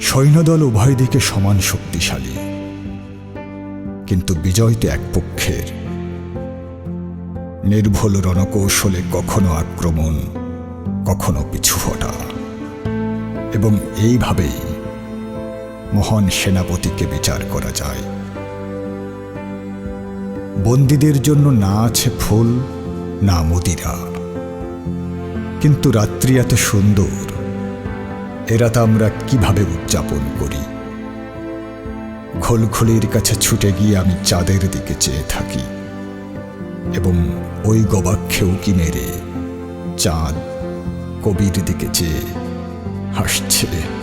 সৈন্যদল উভয় দিকে সমান শক্তিশালী। কিন্তু বিজয় তো এক পক্ষের। নির্ভুল রণকৌশলে কখনো আক্রমণ, কখনো পিছু হটা। এবং এইভাবেই মহান সেনাপতিকে বিচার করা যায়। বন্দীদের জন্য না আছে ফুল, না মদিরা। কিন্তু রাত্রি এত সুন্দর। এরা তা আমরা কীভাবে উদযাপন করি? ঘোলখোলের কাছে ছুটে গিয়ে আমি চাঁদের দিকে চেয়ে থাকি এবং ওই গবাক্ষেও কি মেরে চাঁদ কবির দিকে চেয়ে হাসছে।